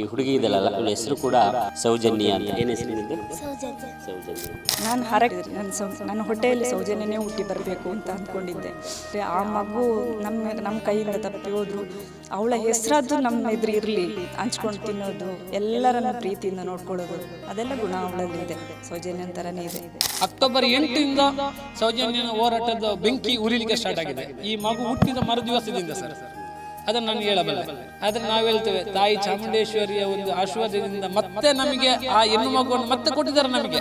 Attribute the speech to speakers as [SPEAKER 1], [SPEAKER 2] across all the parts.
[SPEAKER 1] ಈ ಹುಡುಗಿ ಇದೆಯಲ್ಲ ಅವಳ ಹೆಸರು ಕೂಡ ಸೌಜನ್ಯ ಅಂತ. ಏನು ಹೆಸರು ನಿಂದು?
[SPEAKER 2] ಸೌಜನ್ಯ.
[SPEAKER 1] ಸೌಜನ್ಯ
[SPEAKER 3] ನಾನು ಹರಕೆ ನನ್ನ ಸೌ ನನ್ನ ಹೊಟ್ಟೆಯಲ್ಲಿ ಸೌಜನ್ಯನೇ ಹುಟ್ಟಿ ಬರಬೇಕು ಅಂತ ಅಂದ್ಕೊಂಡಿದ್ದೆ ಆ ಮಗು ನಮ್ಮ ನಮ್ಮ ಕೈಯಿಂದ ತಪ್ಪಿ ಹೋದ್ರು. ಅವಳ ಹೆಸರಾದ್ದು ನಮ್ಮ ಎದುರು ಇರಲಿ ಹಂಚ್ಕೊಂಡು ತಿನ್ನೋದು ಎಲ್ಲರನ್ನ ಪ್ರೀತಿಯಿಂದ ನೋಡ್ಕೊಳ್ಳೋದು ಅದೆಲ್ಲ ಗುಣ ಅವಳಲ್ಲಿ ಇದೆ. ಸೌಜನ್ಯನ ಥರನೇ ಇದೆ.
[SPEAKER 4] ಅಕ್ಟೋಬರ್ ಎಂಟರಿಂದ ಸೌಜನ್ಯನ ಹೋರಾಟದ ಬೆಂಕಿ ಉರಿಲಿಕ್ಕೆ ಸ್ಟಾರ್ಟ್ ಆಗಿದೆ. ಈ ಮಗು ಹುಟ್ಟಿದ ಮರು ದಿವಸದಿಂದ ಸರ್. ಅದನ್ನು ನಾನು ಹೇಳಬಲ್ಲೆ. ಆದರೆ ನಾವು ಹೇಳ್ತೇವೆ, ತಾಯಿ ಚಾಮುಂಡೇಶ್ವರಿಯ ಒಂದು ಆಶೀರ್ವಾದದಿಂದ ಮತ್ತೆ ನಮಗೆ ಆ ಹೆಣ್ಣು ಮಗುವನ್ನು ಮತ್ತೆ ಕೊಟ್ಟಿದ್ದಾರೆ ನಮಗೆ.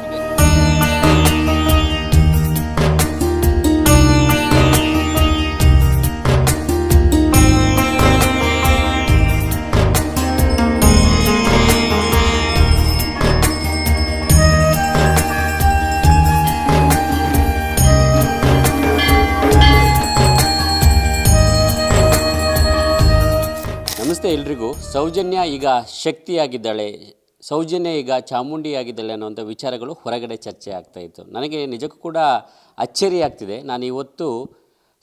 [SPEAKER 1] ಎಲ್ರಿಗೂ ಸೌಜನ್ಯ ಈಗ ಶಕ್ತಿಯಾಗಿದ್ದಾಳೆ, ಸೌಜನ್ಯ ಈಗ ಚಾಮುಂಡಿ ಆಗಿದ್ದಾಳೆ ಅನ್ನುವಂಥ ವಿಚಾರಗಳು ಹೊರಗಡೆ ಚರ್ಚೆ ಆಗ್ತಾ ಇತ್ತು. ನನಗೆ ನಿಜಕ್ಕೂ ಕೂಡ ಅಚ್ಚರಿ ಆಗ್ತಿದೆ. ನಾನು ಇವತ್ತು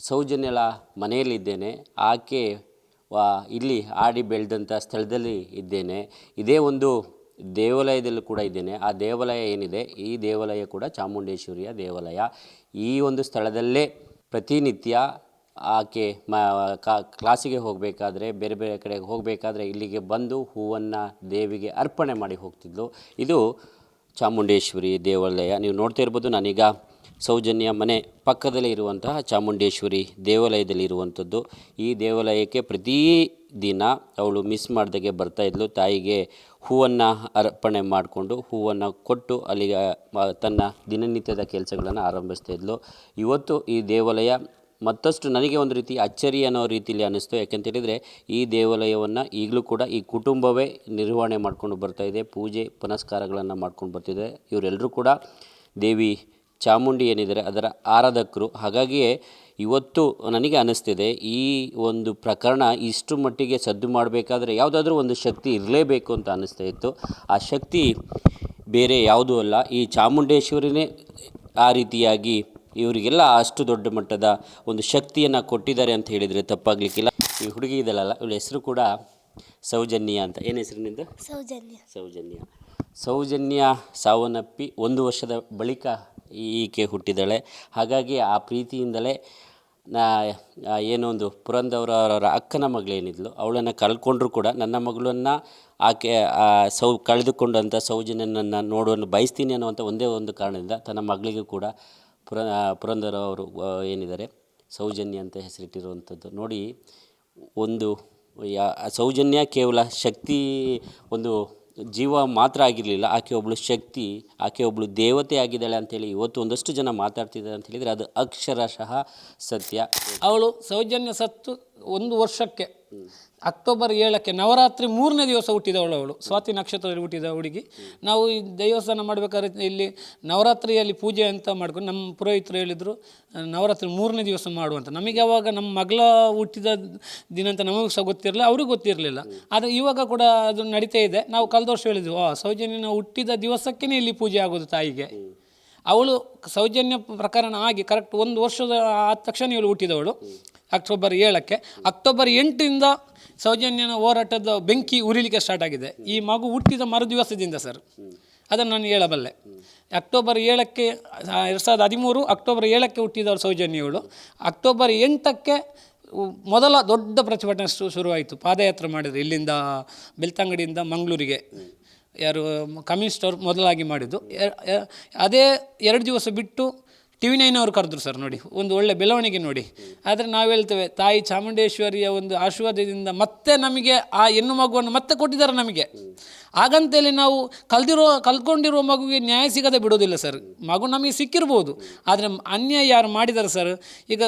[SPEAKER 1] ಸೌಜನ್ಯಳ ಮನೆಯಲ್ಲಿದ್ದೇನೆ. ಆಕೆ ಇಲ್ಲಿ ಆಡಿ ಬೆಳೆದಂಥ ಸ್ಥಳದಲ್ಲಿ ಇದ್ದೇನೆ. ಇದೇ ಒಂದು ದೇವಾಲಯದಲ್ಲೂ ಕೂಡ ಇದ್ದೇನೆ. ಆ ದೇವಾಲಯ ಏನಿದೆ? ಈ ದೇವಾಲಯ ಕೂಡ ಚಾಮುಂಡೇಶ್ವರಿಯ ದೇವಾಲಯ. ಈ ಒಂದು ಸ್ಥಳದಲ್ಲೇ ಪ್ರತಿನಿತ್ಯ ಆಕೆ ಮ, ಕಾ- ಕ್ಲಾಸಿಗೆ ಹೋಗಬೇಕಾದ್ರೆ, ಬೇರೆ ಬೇರೆ ಕಡೆಗೆ ಹೋಗಬೇಕಾದ್ರೆ ಇಲ್ಲಿಗೆ ಬಂದು ಹೂವನ್ನು ದೇವಿಗೆ ಅರ್ಪಣೆ ಮಾಡಿ ಹೋಗ್ತಿದ್ಲು. ಇದು ಚಾಮುಂಡೇಶ್ವರಿ ದೇವಾಲಯ. ನೀವು ನೋಡ್ತಾ ಇರ್ಬೋದು, ನಾನೀಗ ಸೌಜನ್ಯ ಮನೆ ಪಕ್ಕದಲ್ಲೇ ಇರುವಂತಹ ಚಾಮುಂಡೇಶ್ವರಿ ದೇವಾಲಯದಲ್ಲಿ ಇರುವಂಥದ್ದು. ಈ ದೇವಾಲಯಕ್ಕೆ ಪ್ರತಿ ದಿನ ಅವಳು ಮಿಸ್ ಮಾಡ್ದಾಗೆ ಬರ್ತಾ ಇದ್ಲು. ತಾಯಿಗೆ ಹೂವನ್ನು ಅರ್ಪಣೆ ಮಾಡಿಕೊಂಡು, ಹೂವನ್ನು ಕೊಟ್ಟು ಅಲ್ಲಿಗೆ ತನ್ನ ದಿನನಿತ್ಯದ ಕೆಲಸಗಳನ್ನು ಆರಂಭಿಸ್ತಾ ಇದ್ಲು. ಇವತ್ತು ಈ ದೇವಾಲಯ ಮತ್ತಷ್ಟು ನನಗೆ ಒಂದು ರೀತಿ ಅಚ್ಚರಿ ಅನ್ನೋ ರೀತಿಯಲ್ಲಿ ಅನ್ನಿಸ್ತು. ಯಾಕೆಂತೇಳಿದರೆ ಈ ದೇವಾಲಯವನ್ನು ಈಗಲೂ ಕೂಡ ಈ ಕುಟುಂಬವೇ ನಿರ್ವಹಣೆ ಮಾಡ್ಕೊಂಡು ಬರ್ತಾ ಇದೆ. ಪೂಜೆ, ಪುನಸ್ಕಾರಗಳನ್ನು ಮಾಡ್ಕೊಂಡು ಬರ್ತಿದೆ. ಇವರೆಲ್ಲರೂ ಕೂಡ ದೇವಿ ಚಾಮುಂಡಿ ಏನಿದ್ದಾರೆ ಅದರ ಆರಾಧಕರು. ಹಾಗಾಗಿಯೇ ಇವತ್ತು ನನಗೆ ಅನ್ನಿಸ್ತಿದೆ, ಈ ಒಂದು ಪ್ರಕರಣ ಇಷ್ಟು ಮಟ್ಟಿಗೆ ಸದ್ದು ಮಾಡಬೇಕಾದ್ರೆ ಯಾವುದಾದ್ರೂ ಒಂದು ಶಕ್ತಿ ಇರಲೇಬೇಕು ಅಂತ ಅನ್ನಿಸ್ತಾ ಇತ್ತು. ಆ ಶಕ್ತಿ ಬೇರೆ ಯಾವುದೂ ಅಲ್ಲ. ಈ ಚಾಮುಂಡೇಶ್ವರಿನೇ ಆ ರೀತಿಯಾಗಿ ಇವರಿಗೆಲ್ಲ ಅಷ್ಟು ದೊಡ್ಡ ಮಟ್ಟದ ಒಂದು ಶಕ್ತಿಯನ್ನು ಕೊಟ್ಟಿದ್ದಾರೆ ಅಂತ ಹೇಳಿದರೆ ತಪ್ಪಾಗಲಿಕ್ಕಿಲ್ಲ. ಈ ಹುಡುಗಿ ಇದಲ್ಲ ಇವಳ ಹೆಸರು ಕೂಡ ಸೌಜನ್ಯ ಅಂತ. ಏನು ಹೆಸರು ನಿಂದು?
[SPEAKER 2] ಸೌಜನ್ಯ.
[SPEAKER 1] ಸೌಜನ್ಯ. ಸೌಜನ್ಯ ಸಾವನ್ನಪ್ಪಿ ಒಂದು ವರ್ಷದ ಬಳಿಕ ಈಕೆ ಹುಟ್ಟಿದಾಳೆ. ಹಾಗಾಗಿ ಆ ಪ್ರೀತಿಯಿಂದಲೇ ನಾ ಏನೊಂದು ಪುರಂದವರವರ ಅಕ್ಕನ ಮಗಳೇನಿದ್ಲು ಅವಳನ್ನು ಕಳ್ಕೊಂಡ್ರೂ ಕೂಡ ನನ್ನ ಮಗಳನ್ನು ಆಕೆ ಸೌ ಕಳೆದುಕೊಂಡಂಥ ಸೌಜನ್ಯನನ್ನು ನೋಡುವನ್ನು ಬಯಸ್ತೀನಿ ಅನ್ನುವಂಥ ಒಂದೇ ಒಂದು ಕಾರಣದಿಂದ ತನ್ನ ಮಗಳಿಗೂ ಕೂಡ ಪುರ ಪುರಂದರ ಅವರು ಏನಿದ್ದಾರೆ ಸೌಜನ್ಯ ಅಂತ ಹೆಸರಿಟ್ಟಿರುವಂಥದ್ದು. ನೋಡಿ ಒಂದು ಯಾ ಸೌಜನ್ಯ ಕೇವಲ ಶಕ್ತಿ ಒಂದು ಜೀವ ಮಾತ್ರ ಆಗಿರಲಿಲ್ಲ. ಆಕೆ ಒಬ್ಬಳು ಶಕ್ತಿ ಆಕೆ ಒಬ್ಬಳು ದೇವತೆ ಆಗಿದ್ದಾಳೆ ಅಂತೇಳಿ ಇವತ್ತು ಒಂದಷ್ಟು ಜನ ಮಾತಾಡ್ತಿದ್ದಾರೆ ಅಂತ ಹೇಳಿದರೆ ಅದು ಅಕ್ಷರಶಃ ಸತ್ಯ.
[SPEAKER 4] ಅವಳು ಸೌಜನ್ಯ ಸತ್ತು ಒಂದು ವರ್ಷಕ್ಕೆ. ಅಕ್ಟೋಬರ್ ಏಳಕ್ಕೆ ನವರಾತ್ರಿ ಮೂರನೇ ದಿವಸ ಹುಟ್ಟಿದವಳು ಅವಳು. ಸ್ವಾತಿ ನಕ್ಷತ್ರದಲ್ಲಿ ಹುಟ್ಟಿದ ಹುಡುಗಿ. ನಾವು ಈ ದೇವಸ್ಥಾನ ಮಾಡಬೇಕಾದ್ರೆ ಇಲ್ಲಿ ನವರಾತ್ರಿಯಲ್ಲಿ ಪೂಜೆ ಅಂತ ಮಾಡ್ಕೊಂಡು ನಮ್ಮ ಪುರೋಹಿತರು ಹೇಳಿದರು, ನವರಾತ್ರಿ ಮೂರನೇ ದಿವಸ ಮಾಡುವಂತ ನಮಗೆ ಅವಾಗ ನಮ್ಮ ಮಗಳ ಹುಟ್ಟಿದ ದಿನ ಅಂತ ನಮಗೂ ಸಹ ಗೊತ್ತಿರಲಿಲ್ಲ, ಅವ್ರಿಗೂ ಗೊತ್ತಿರಲಿಲ್ಲ. ಆದರೆ ಇವಾಗ ಕೂಡ ಅದು ನಡೀತಾ ಇದೆ. ನಾವು ಕಳೆದ ವರ್ಷ ಹೇಳಿದ್ವಿ ಆ ಸೌಜನ್ಯನ ಹುಟ್ಟಿದ ದಿವಸಕ್ಕೇ ಇಲ್ಲಿ ಪೂಜೆ ಆಗೋದು ತಾಯಿಗೆ. ಅವಳು ಸೌಜನ್ಯ ಪ್ರಕರಣ ಆಗಿ ಕರೆಕ್ಟ್ ಒಂದು ವರ್ಷದ ಆದ ತಕ್ಷಣ ಇವಳು ಹುಟ್ಟಿದವಳು. ಅಕ್ಟೋಬರ್ ಏಳಕ್ಕೆ. ಅಕ್ಟೋಬರ್ ಎಂಟರಿಂದ ಸೌಜನ್ಯನ ಹೋರಾಟದ ಬೆಂಕಿ ಉರಿಲಿಕ್ಕೆ ಸ್ಟಾರ್ಟ್ ಆಗಿದೆ. ಈ ಮಗು ಹುಟ್ಟಿದ ಮರು ದಿವಸದಿಂದ ಸರ್ ಅದನ್ನು ನಾನು ಹೇಳಬಲ್ಲೆ. ಅಕ್ಟೋಬರ್ ಏಳಕ್ಕೆ ಎರಡು ಸಾವಿರದ ಹದಿಮೂರು ಅಕ್ಟೋಬರ್ ಏಳಕ್ಕೆ ಹುಟ್ಟಿದವರು ಸೌಜನ್ಯವಳು ಅಕ್ಟೋಬರ್ ಎಂಟಕ್ಕೆ ಮೊದಲ ದೊಡ್ಡ ಪ್ರತಿಭಟನೆ ಶುರುವಾಯಿತು. ಪಾದಯಾತ್ರೆ ಮಾಡಿದ್ರು ಇಲ್ಲಿಂದ ಬೆಳ್ತಂಗಡಿಯಿಂದ ಮಂಗಳೂರಿಗೆ. ಯಾರು, ಕಮ್ಯುನಿಸ್ಟ್ ಅವರು ಮೊದಲಾಗಿ ಮಾಡಿದ್ದು. ಅದೇ ಎರಡು ದಿವಸ ಬಿಟ್ಟು ಟಿ ವಿ ನೈನ್ ಅವರು ಕರೆದ್ರು ಸರ್ ನೋಡಿ, ಒಂದು ಒಳ್ಳೆ ಬೆಳವಣಿಗೆ ನೋಡಿ. ಆದರೆ ನಾವು ಹೇಳ್ತೇವೆ, ತಾಯಿ ಚಾಮುಂಡೇಶ್ವರಿಯ ಒಂದು ಆಶೀರ್ವಾದದಿಂದ ಮತ್ತೆ ನಮಗೆ ಆ ಹೆಣ್ಣು ಮಗುವನ್ನು ಮತ್ತೆ ಕೊಟ್ಟಿದ್ದಾರೆ ನಮಗೆ. ಹಾಗಂತೇಳಿ ನಾವು ಕಲ್ದಿರೋ ಕಲ್ತ್ಕೊಂಡಿರೋ ಮಗುವಿಗೆ ನ್ಯಾಯ ಸಿಗದೆ ಬಿಡೋದಿಲ್ಲ ಸರ್. ಮಗು ನಮಗೆ ಸಿಕ್ಕಿರ್ಬೋದು. ಆದರೆ ಅನ್ಯಾಯ ಯಾರು ಮಾಡಿದ್ದಾರೆ ಸರ್? ಈಗ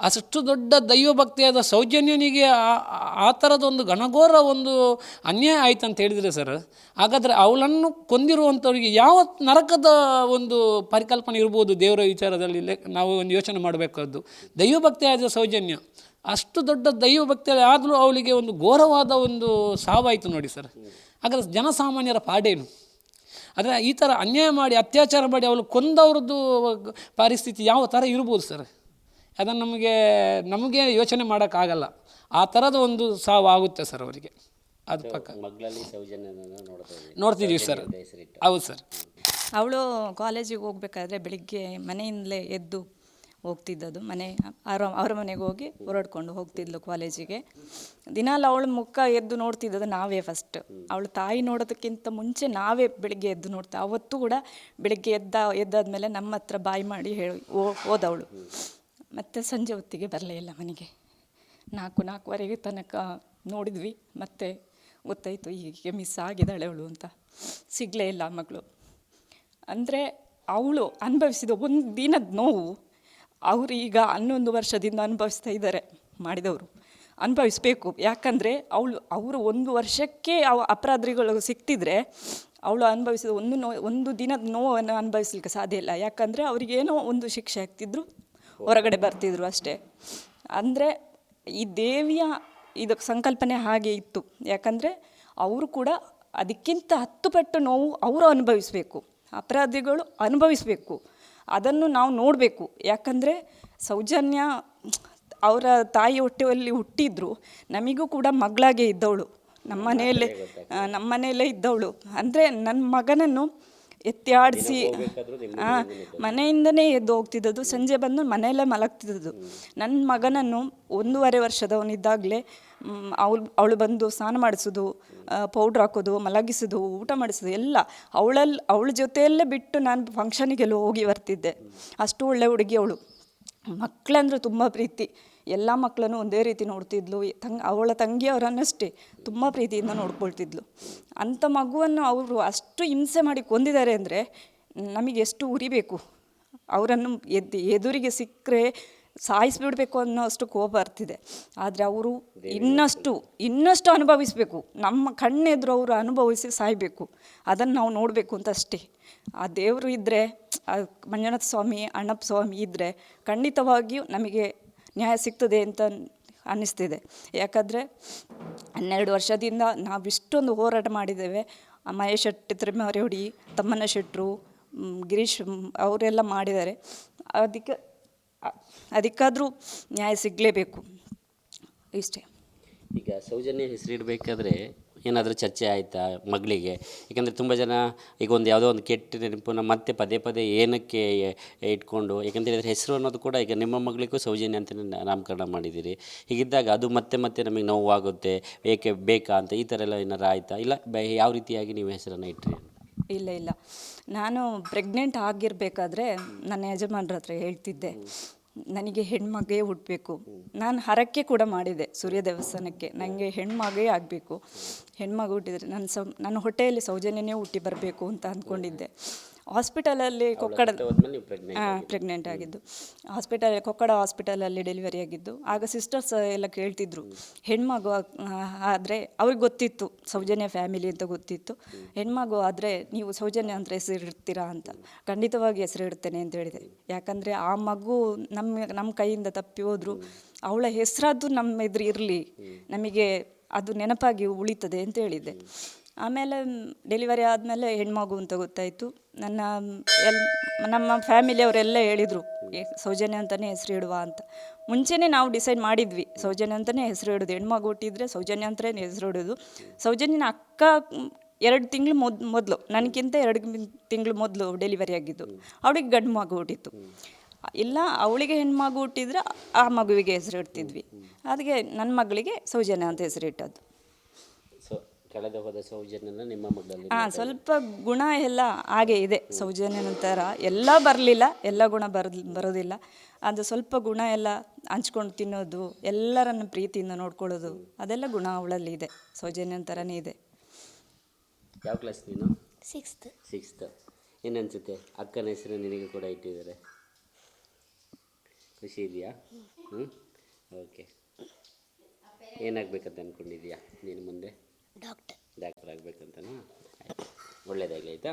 [SPEAKER 4] ಅಷ್ಟು ದೊಡ್ಡ ದೈವ ಭಕ್ತಿಯಾದ ಸೌಜನ್ಯನಿಗೆ ಆ- ಥರದ ಒಂದು ಘನಘೋರ ಒಂದು ಅನ್ಯಾಯ ಆಯ್ತು ಅಂತ ಹೇಳಿದರೆ ಸರ್, ಹಾಗಾದರೆ ಅವಳನ್ನು ಕೊಂದಿರುವಂಥವ್ರಿಗೆ ಯಾವ ನರಕದ ಒಂದು ಪರಿಕಲ್ಪನೆ ಇರ್ಬೋದು ದೇವರ ವಿಚಾರದಲ್ಲಿ? ನಾವು ಒಂದು ಯೋಚನೆ ಮಾಡಬೇಕಾದ್ದು. ದೈವ ಭಕ್ತಿಯಾದ ಸೌಜನ್ಯ. ಅಷ್ಟು ದೊಡ್ಡ ದೈವ ಭಕ್ತಿಯಲ್ಲಿ ಆದರೂ ಅವಳಿಗೆ ಒಂದು ಘೋರವಾದ ಒಂದು ಸಾವಾಯಿತು ನೋಡಿ ಸರ್. ಹಾಗಾದ್ರೆ ಜನಸಾಮಾನ್ಯರ ಪಾಡೇನು? ಆದರೆ ಈ ಥರ ಅನ್ಯಾಯ ಮಾಡಿ ಅತ್ಯಾಚಾರ ಮಾಡಿ ಅವಳು ಕೊಂದವ್ರದ್ದು ಪರಿಸ್ಥಿತಿ ಯಾವ ಥರ ಇರ್ಬೋದು ಸರ್? ಅದನ್ನು ನಮಗೆ ನಮಗೆ ಯೋಚನೆ ಮಾಡೋಕ್ಕಾಗಲ್ಲ. ಆ ಥರದ ಒಂದು ಸಾವು ಆಗುತ್ತೆ ಸರ್ ಅವರಿಗೆ. ಅದು ಪಕ್ಕ. ನೋಡ್ತಿದ್ದೀವಿ ಸರ್. ಹೌದು ಸರ್.
[SPEAKER 3] ಅವಳು ಕಾಲೇಜಿಗೆ ಹೋಗ್ಬೇಕಾದ್ರೆ ಬೆಳಿಗ್ಗೆ ಮನೆಯಿಂದಲೇ ಎದ್ದು ಹೋಗ್ತಿದ್ದದು ಮನೆ, ಅವರ ಮನೆಗೆ ಹೋಗಿ ಹೊರಡ್ಕೊಂಡು ಹೋಗ್ತಿದ್ಲು ಕಾಲೇಜಿಗೆ. ದಿನಾಲು ಅವಳ ಮುಖ ಎದ್ದು ನೋಡ್ತಿದ್ದದು ನಾವೇ ಫಸ್ಟ್ ಅವಳು ತಾಯಿ ನೋಡೋದಕ್ಕಿಂತ ಮುಂಚೆ ನಾವೇ ಬೆಳಿಗ್ಗೆ ಎದ್ದು ನೋಡ್ತಾ, ಅವತ್ತು ಕೂಡ ಬೆಳಿಗ್ಗೆ ಎದ್ದ, ಎದ್ದಾದ್ಮೇಲೆ ನಮ್ಮ ಹತ್ರ ಬಾಯಿ ಮಾಡಿ ಹೇಳಿ ಹೋದವಳು. ಮತ್ತು ಸಂಜೆ ಹೊತ್ತಿಗೆ ಬರಲೇ ಇಲ್ಲ ಮನೆಗೆ. ನಾಲ್ಕು, ನಾಲ್ಕುವರೆಗೆ ತನಕ ನೋಡಿದ್ವಿ, ಮತ್ತೆ ಗೊತ್ತಾಯಿತು ಹೀಗೆ ಮಿಸ್ ಆಗಿದ್ದಾಳೆ ಅವಳು ಅಂತ. ಸಿಗಲೇ ಇಲ್ಲ ಮಗಳು. ಅಂದರೆ ಅವಳು ಅನುಭವಿಸಿದ ಒಂದು ದಿನದ ನೋವು. ಅವರು ಈಗ ಹನ್ನೊಂದು ವರ್ಷದಿಂದ ಅನುಭವಿಸ್ತಾ ಇದ್ದಾರೆ ಮಾಡಿದವರು. ಅನುಭವಿಸ್ಬೇಕು. ಯಾಕಂದರೆ ಅವಳು, ಅವರು ಒಂದು ವರ್ಷಕ್ಕೆ ಅವ ಅಪರಾಧಿಗಳು ಸಿಕ್ತಿದ್ರೆ ಅವಳು ಅನುಭವಿಸಿದ ಒಂದು ನೋ, ಒಂದು ದಿನದ ನೋವನ್ನು ಅನುಭವಿಸ್ಲಿಕ್ಕೆ ಸಾಧ್ಯ ಇಲ್ಲ. ಯಾಕಂದರೆ ಅವರಿಗೇನೋ ಒಂದು ಶಿಕ್ಷೆ ಆಗ್ತಿದ್ರು, ಹೊರಗಡೆ ಬರ್ತಿದ್ರು ಅಷ್ಟೇ. ಅಂದರೆ ಈ ದೇವಿಯ ಇದು ಸಂಕಲ್ಪನೆ ಹಾಗೆ ಇತ್ತು. ಯಾಕಂದರೆ ಅವರು ಕೂಡ ಅದಕ್ಕಿಂತ ಹತ್ತು ಪಟ್ಟು ನೋವು ಅವರು ಅನುಭವಿಸಬೇಕು. ಅಪರಾಧಿಗಳು ಅನುಭವಿಸಬೇಕು. ಅದನ್ನು ನಾವು ನೋಡಬೇಕು. ಯಾಕಂದರೆ ಸೌಜನ್ಯ ಅವರ ತಾಯಿ ಹೊಟ್ಟೆಯಲ್ಲಿ ಹುಟ್ಟಿದ್ರು. ನಮಗೂ ಕೂಡ ಮಗಳಾಗೆ ಇದ್ದವಳು. ನಮ್ಮ ಮನೆಯಲ್ಲೇ ನಮ್ಮ ಮನೆಯಲ್ಲೇ ಇದ್ದವಳು. ಅಂದರೆ ನನ್ನ ಮಗನನ್ನು ಎತ್ತಿ ಮನೆಯಿಂದನೇ ಎದ್ದು ಹೋಗ್ತಿದ್ದದ್ದು ಸಂಜೆ ಬಂದು ಮನೆಯಲ್ಲೇ ಮಲಗ್ತಿದ್ದದ್ದು. ನನ್ನ ಮಗನನ್ನು ಒಂದೂವರೆ ವರ್ಷದವನಿದ್ದಾಗಲೇ ಅವಳು ಅವಳು ಬಂದು ಸ್ನಾನ ಮಾಡಿಸೋದು ಪೌಡ್ರ್ ಹಾಕೋದು ಮಲಗಿಸೋದು ಊಟ ಮಾಡಿಸೋದು ಎಲ್ಲ ಅವಳಲ್ಲಿ ಅವಳ ಜೊತೆಯಲ್ಲೇ ಬಿಟ್ಟು ನಾನು ಫಂಕ್ಷನಿಗೆಲ್ಲ ಹೋಗಿ ಬರ್ತಿದ್ದೆ. ಅಷ್ಟು ಒಳ್ಳೆ ಹುಡುಗಿ ಅವಳು. ಮಕ್ಕಳಂದ್ರೆ ತುಂಬ ಪ್ರೀತಿ. ಎಲ್ಲ ಮಕ್ಕಳನ್ನು ಒಂದೇ ರೀತಿ ನೋಡ್ತಿದ್ಲು. ತಂಗ, ಅವಳ ತಂಗಿಯವರನ್ನಷ್ಟೇ ತುಂಬ ಪ್ರೀತಿಯಿಂದ ನೋಡ್ಕೊಳ್ತಿದ್ಲು. ಅಂಥ ಮಗುವನ್ನು ಅವರು ಅಷ್ಟು ಹಿಂಸೆ ಮಾಡಿ ಕೊಂದಿದ್ದಾರೆ ಅಂದರೆ ನಮಗೆ ಎಷ್ಟು ಉರಿಬೇಕು ಅವರನ್ನು ಎದ್ದು, ಎದುರಿಗೆ ಸಿಕ್ಕರೆ ಸಾಯಿಸಿಬಿಡ್ಬೇಕು ಅನ್ನೋ ಅಷ್ಟು ಕೋಪ ಬರ್ತಿದೆ. ಆದರೆ ಅವರು ಇನ್ನಷ್ಟು ಇನ್ನಷ್ಟು ಅನುಭವಿಸಬೇಕು. ನಮ್ಮ ಕಣ್ಣೆದುರು ಅವರು ಅನುಭವಿಸಿ ಸಾಯಬೇಕು. ಅದನ್ನು ನಾವು ನೋಡಬೇಕು ಅಂತ ಅಷ್ಟೇ. ಆ ದೇವರು ಇದ್ದರೆ ಮಂಜುನಾಥ ಸ್ವಾಮಿ, ಅಣ್ಣಪ್ಪ ಸ್ವಾಮಿ ಇದ್ದರೆ ಖಂಡಿತವಾಗಿಯೂ ನಮಗೆ ನ್ಯಾಯ ಸಿಗ್ತದೆ ಅಂತ ಅನ್ನಿಸ್ತಿದೆ. ಯಾಕಂದರೆ ಹನ್ನೆರಡು ವರ್ಷದಿಂದ ನಾವು ಇಷ್ಟೊಂದು ಹೋರಾಟ ಮಾಡಿದ್ದೇವೆ. ಮಹೇಶ್ ಶೆಟ್ಟಿ ತಿರುಮರೆಹುಡಿ ತಮ್ಮನ ಶೆಟ್ಟರು ಗಿರೀಶ್ ಅವರೆಲ್ಲ ಮಾಡಿದ್ದಾರೆ. ಅದಕ್ಕೆ ಅದಕ್ಕಾದರೂ ನ್ಯಾಯ ಸಿಗಲೇಬೇಕು. ಇಷ್ಟೇ.
[SPEAKER 1] ಈಗ ಸೌಜನ್ಯ ಹೆಸರಿಡಬೇಕಾದ್ರೆ ಏನಾದರೂ ಚರ್ಚೆ ಆಯಿತಾ ಮಗಳಿಗೆ? ಯಾಕಂದರೆ ತುಂಬ ಜನ ಈಗ ಒಂದು ಯಾವುದೋ ಒಂದು ಕೆಟ್ಟ ನೆನಪನ್ನ ಮತ್ತೆ ಪದೇ ಪದೇ ಏನಕ್ಕೆ ಇಟ್ಕೊಂಡು, ಯಾಕಂದರೆ ಹೇಳಿದ್ರೆ ಹೆಸರು ಅನ್ನೋದು ಕೂಡ ಈಗ ನಿಮ್ಮ ಮಗಳಿಗೂ ಸೌಜನ್ಯ ಅಂತಲೇ ನಾಮಕರಣ ಮಾಡಿದ್ದೀರಿ. ಹೀಗಿದ್ದಾಗ ಅದು ಮತ್ತೆ ಮತ್ತೆ ನಮಗೆ ನೋವಾಗುತ್ತೆ. ಏಕೆ ಬೇಕಾ ಅಂತ ಈ ಥರ ಎಲ್ಲ ಏನಾರು ಆಯಿತಾ? ಇಲ್ಲ ಯಾವ ರೀತಿಯಾಗಿ ನೀವು ಹೆಸರನ್ನು ಇಟ್ರಿ
[SPEAKER 3] ಇಲ್ಲ ಇಲ್ಲ. ನಾನು ಪ್ರೆಗ್ನೆಂಟ್ ಆಗಿರಬೇಕಾದ್ರೆ ನನ್ನ ಯಜಮಾನ್ರ ಹತ್ರ ಹೇಳ್ತಿದ್ದೆ. ನನಗೆ ಹೆಣ್ಮಗೇ ಹುಟ್ಟಬೇಕು ನಾನು ಹರಕೆ ಕೂಡ ಮಾಡಿದೆ ಸೂರ್ಯ ದೇವಸ್ಥಾನಕ್ಕೆ. ನನಗೆ ಹೆಣ್ಮಗೇ ಆಗಬೇಕು. ಹೆಣ್ಮಗು ಹುಟ್ಟಿದರೆ ನನ್ನ ಸೌ ನನ್ನ ಹೊಟ್ಟೆಯಲ್ಲಿ ಸೌಜನ್ಯನೇ ಹುಟ್ಟಿ ಬರಬೇಕು ಅಂತ ಅಂದ್ಕೊಂಡಿದ್ದೆ ಹಾಸ್ಪಿಟಲಲ್ಲಿ ಕೊಕ್ಕಡ
[SPEAKER 1] ಪ್ರೆಗ್ನೆಂಟ್
[SPEAKER 3] ಆಗಿದ್ದು. ಹಾಸ್ಪಿಟಲ್ ಕೊಕ್ಕಡ ಹಾಸ್ಪಿಟಲಲ್ಲಿ ಡೆಲಿವರಿ ಆಗಿದ್ದು. ಆಗ ಸಿಸ್ಟರ್ಸ್ ಎಲ್ಲ ಕೇಳ್ತಿದ್ರು. ಹೆಣ್ಮಗು ಆದರೆ ಅವ್ರಿಗೆ ಗೊತ್ತಿತ್ತು ಸೌಜನ್ಯ ಫ್ಯಾಮಿಲಿ ಅಂತ ಗೊತ್ತಿತ್ತು. ಹೆಣ್ಮಗು ಆದರೆ ನೀವು ಸೌಜನ್ಯ ಅಂತ ಹೆಸರಿಡ್ತೀರಾ ಅಂತ. ಖಂಡಿತವಾಗಿ ಹೆಸರಿಡ್ತೇನೆ ಅಂತ ಹೇಳಿದೆ. ಯಾಕಂದರೆ ಆ ಮಗು ನಮ್ಮ ನಮ್ಮ ಕೈಯಿಂದ ತಪ್ಪಿ ಹೋದ್ರು. ಅವಳ ಹೆಸರಾದ್ದು ನಮ್ಮ ಎದುರು ಇರಲಿ. ನಮಗೆ ಅದು ನೆನಪಾಗಿ ಉಳಿತದೆ ಅಂತ ಹೇಳಿದ್ದೆ ಆಮೇಲೆ ಡೆಲಿವರಿ ಆದಮೇಲೆ ಹೆಣ್ಮಗು ಅಂತ ಗೊತ್ತಾಯಿತು. ನನ್ನ ಎಲ್, ನಮ್ಮ ಫ್ಯಾಮಿಲಿಯವರೆಲ್ಲ ಹೇಳಿದರು ಸೌಜನ್ಯ ಅಂತಲೇ ಹೆಸರು ಇಡುವ ಅಂತ. ಮುಂಚೆನೇ ನಾವು ಡಿಸೈಡ್ ಮಾಡಿದ್ವಿ, ಸೌಜನ್ಯ ಅಂತಲೇ ಹೆಸರು ಇಡೋದು. ಹೆಣ್ಮಗು ಹುಟ್ಟಿದರೆ ಸೌಜನ್ಯ ಅಂತಲೇ ಹೆಸರು ಇಡೋದು. ಸೌಜನ್ಯನ ಅಕ್ಕ ಎರಡು ತಿಂಗಳು ಮೊದ್, ಮೊದಲು ನನಗಿಂತ ಎರಡು ತಿಂಗಳು ಮೊದಲು ಡೆಲಿವರಿ ಆಗಿದ್ದು. ಅವಳಿಗೆ ಗಂಡು ಮಗು ಹುಟ್ಟಿತ್ತು. ಇಲ್ಲ, ಅವಳಿಗೆ ಹೆಣ್ಮಗು ಹುಟ್ಟಿದ್ರೆ ಆ ಮಗುವಿಗೆ ಹೆಸರು ಇಡ್ತಿದ್ವಿ. ಅದಕ್ಕೆ ನನ್ನ ಮಗಳಿಗೆ ಸೌಜನ್ಯ ಅಂತ ಹೆಸರು ಇಟ್ಟದ್ದು.
[SPEAKER 1] ಕಳೆದ ಹೋದ ಸೌಜನ್ಯನ ನಿಮ್ಮ ಮಗಳಲ್ಲಿ
[SPEAKER 3] ಹಾಂ ಸ್ವಲ್ಪ ಗುಣ ಎಲ್ಲ ಹಾಗೆ ಇದೆ ಸೌಜನ್ಯನ ಥರ ಎಲ್ಲ ಬರಲಿಲ್ಲ ಎಲ್ಲ ಗುಣ ಬರ ಬರೋದಿಲ್ಲ. ಅದು ಸ್ವಲ್ಪ ಗುಣ ಎಲ್ಲ ಹಂಚ್ಕೊಂಡು ತಿನ್ನೋದು ಎಲ್ಲರನ್ನು ಪ್ರೀತಿಯಿಂದ ನೋಡ್ಕೊಳ್ಳೋದು ಅದೆಲ್ಲ ಗುಣ ಅವಳಲ್ಲಿ ಇದೆ. ಸೌಜನ್ಯನ ಥರನೇ ಇದೆ.
[SPEAKER 1] ಯಾವ ಕ್ಲಾಸ್ ನೀನು?
[SPEAKER 2] ಸಿಕ್ಸ್ತ್
[SPEAKER 1] ಸಿಕ್ಸ್ತ್ ಏನನ್ಸುತ್ತೆ ಅಕ್ಕನ ಹೆಸರು ನಿನಗೆ ಕೂಡ ಇಟ್ಟಿದ್ದಾರೆ. ಖುಷಿ ಇದೆಯಾ? ಹ್ಞೂ ಓಕೆ ಏನಾಗಬೇಕಂತ ಅಂದ್ಕೊಂಡಿದ್ಯಾ ನೀನು ಮುಂದೆ?
[SPEAKER 2] ಡಾಕ್ಟರ್
[SPEAKER 1] ಡಾಕ್ಟರ್ ಆಗಬೇಕಂತನಾ? ಆಯ್ತು ಆಯಿತಾ?